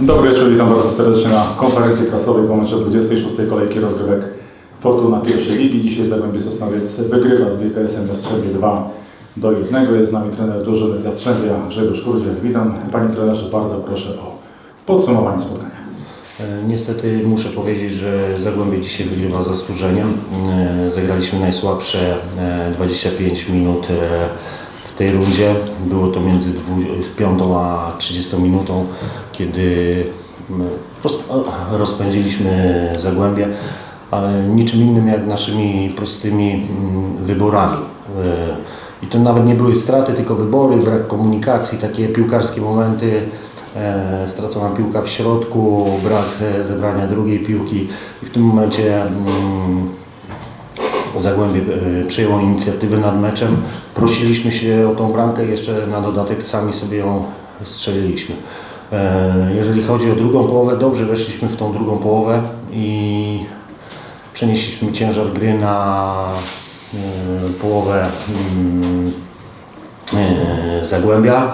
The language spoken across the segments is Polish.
Dobry wieczór, witam bardzo serdecznie na konferencji prasowej po meczu 26. kolejki rozgrywek Fortuna pierwszej ligi. Dzisiaj Zagłębie Sosnowiec wygrywa z GKS-em Jastrzębie 2 do 1. Jest z nami trener drużyny z Jastrzębia Grzegorz Kurdziak. Witam. Panie trenerze, bardzo proszę o podsumowanie spotkania. E, Niestety muszę powiedzieć, że Zagłębie dzisiaj wygrywa zasłużeniem. E, Zagraliśmy najsłabsze e, 25 minut e, w tej rundzie. Było to między 5 a 30 minutą, kiedy m, roz- o, rozpędziliśmy Zagłębie, ale niczym innym jak naszymi prostymi mm, wyborami. E, I to nawet nie były straty, tylko wybory, brak komunikacji, takie piłkarskie momenty. E, stracona piłka w środku, brak e, zebrania drugiej piłki i w tym momencie mm, Zagłębie e, przejęło inicjatywę nad meczem. Prosiliśmy się o tą bramkę jeszcze na dodatek sami sobie ją strzeliliśmy. E, Jeżeli chodzi o drugą połowę, dobrze weszliśmy w tą drugą połowę i przenieśliśmy ciężar gry na e, połowę mm, Zagłębia.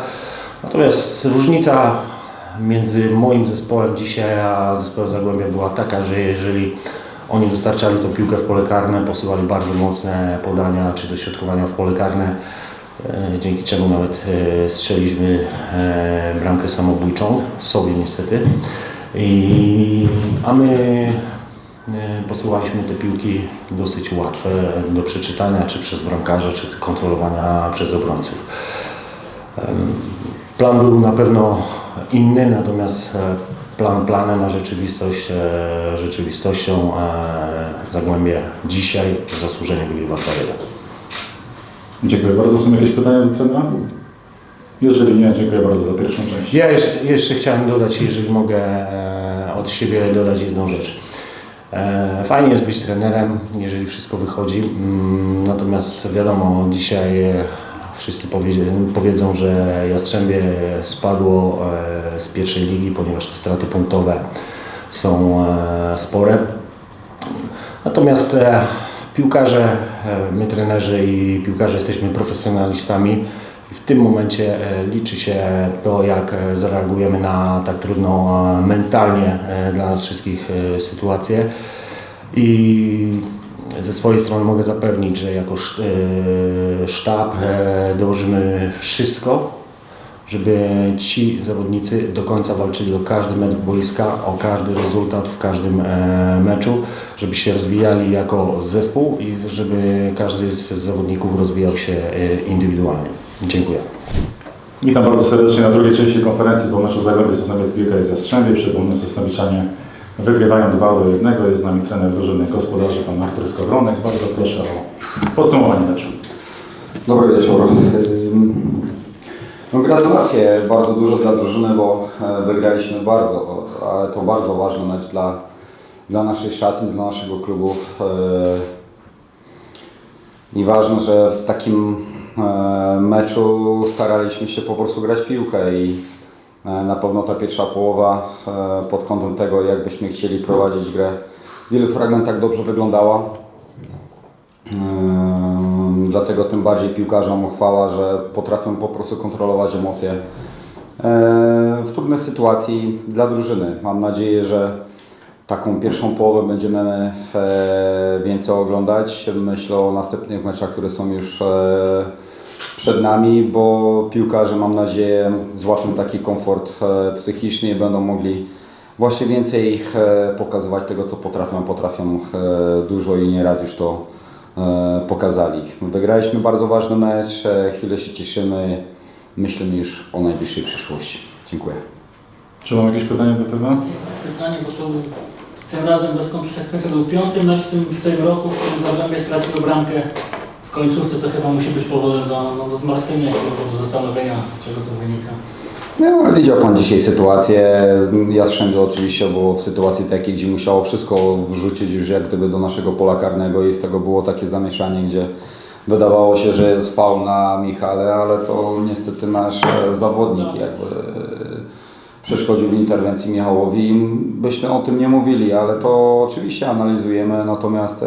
Natomiast różnica między moim zespołem dzisiaj a zespołem Zagłębia była taka, że jeżeli oni dostarczali tą piłkę w pole karne, posyłali bardzo mocne podania czy dośrodkowania w pole karne, e, dzięki czemu nawet e, strzeliśmy e, bramkę samobójczą, sobie niestety. I, a my posyłaliśmy te piłki dosyć łatwe do przeczytania, czy przez bramkarza, czy kontrolowania przez obrońców. Plan był na pewno inny, natomiast plan planem, a rzeczywistość e, rzeczywistością. e, Zagłębie dzisiaj zasłużenie wygrywa 2-1. Dziękuję bardzo. Są jakieś pytania do trenera? Jeżeli nie, dziękuję bardzo za pierwszą część. Ja jeszcze, jeszcze chciałem dodać, jeżeli mogę e, od siebie dodać jedną rzecz. E, Fajnie jest być trenerem, jeżeli wszystko wychodzi. Mm, Natomiast wiadomo, dzisiaj e, wszyscy powie, powiedzą, że Jastrzębie spadło e, z pierwszej ligi, ponieważ te straty punktowe są e, spore. Natomiast e, piłkarze, my trenerzy i piłkarze jesteśmy profesjonalistami w tym momencie liczy się to, jak zareagujemy na tak trudną mentalnie dla nas wszystkich sytuację. I ze swojej strony mogę zapewnić, że jako sztab e, dołożymy wszystko, żeby ci zawodnicy do końca walczyli o każdy metr boiska, o każdy rezultat w każdym e, meczu, żeby się rozwijali jako zespół i żeby każdy z zawodników rozwijał się e, indywidualnie. Dziękuję. Witam bardzo serdecznie na drugiej części konferencji po meczu Zagłębie Sosnowiec GKS Jastrzębie. Przypomnę, Sosnowiczanie wygrywają 2 do 1. Jest z nami trener drużyny gospodarzy, pan Artur Skowronek. Bardzo proszę o podsumowanie meczu. Dobry wieczór. No, gratulacje bardzo duże dla drużyny, bo e, wygraliśmy bardzo, ale to bardzo ważny mecz dla, dla naszej szatni, dla naszego klubu. E, I ważne, że w takim e, meczu staraliśmy się po prostu grać piłkę i na pewno ta pierwsza połowa pod kątem tego, jak byśmy chcieli prowadzić grę, w wielu fragmentach dobrze wyglądała. Dlatego tym bardziej piłkarzom chwała, że potrafią po prostu kontrolować emocje e, w trudnej sytuacji dla drużyny. Mam nadzieję, że taką pierwszą połowę będziemy e, więcej oglądać. Myślę o następnych meczach, które są już e, przed nami, bo piłkarze mam nadzieję złapią taki komfort psychiczny i będą mogli właśnie więcej e, pokazywać tego, co potrafią. Potrafią dużo i nieraz już to pokazali. Wygraliśmy bardzo ważny mecz, e, chwilę się cieszymy, myślimy już o najbliższej przyszłości. Dziękuję. Czy mam jakieś pytania do trenera? Pytanie, bo to tym razem bez konsekwencji był piąty mecz w tym, w tym roku, w którym Zagłębie straciło bramkę w końcówce. To chyba musi być powodem do, no, do zmartwienia i do zastanowienia, z czego to wynika. No, widział Pan dzisiaj sytuację. Jastrzębie oczywiście było w sytuacji takiej, gdzie musiało wszystko wrzucić już jak gdyby do naszego pola karnego i z tego było takie zamieszanie, gdzie wydawało się, że jest faul na Michale, ale to niestety nasz e, zawodnik jakby e, przeszkodził w interwencji Michałowi i byśmy o tym nie mówili, ale to oczywiście analizujemy, natomiast e,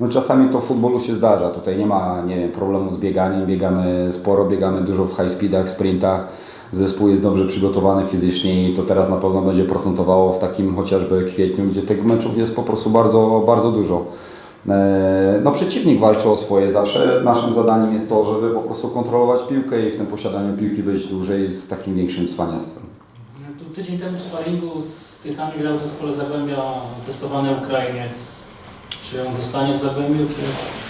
no czasami to w futbolu się zdarza. Tutaj nie ma nie wiem, problemu z bieganiem, biegamy sporo, biegamy dużo w high speedach, sprintach. Zespół jest dobrze przygotowany fizycznie i to teraz na pewno będzie procentowało w takim chociażby kwietniu, gdzie tych meczów jest po prostu bardzo, bardzo dużo. E, No przeciwnik walczy o swoje zawsze. Naszym zadaniem jest to, żeby po prostu kontrolować piłkę i w tym posiadaniu piłki być dłużej z takim większym cwaniactwem. Tu tydzień temu w sparingu z Tychami grał w zespole Zagłębia testowany Ukrainiec. Czy on zostanie w Zagłębiu, czy...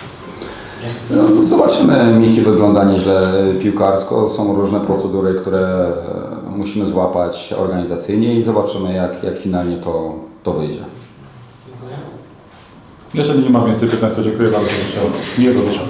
No, zobaczymy. Miki wygląda nieźle piłkarsko. Są różne procedury, które e, musimy złapać organizacyjnie i zobaczymy jak, jak finalnie to, to wyjdzie. Jeżeli nie ma więcej pytań, to dziękuję bardzo. Miłego wieczoru.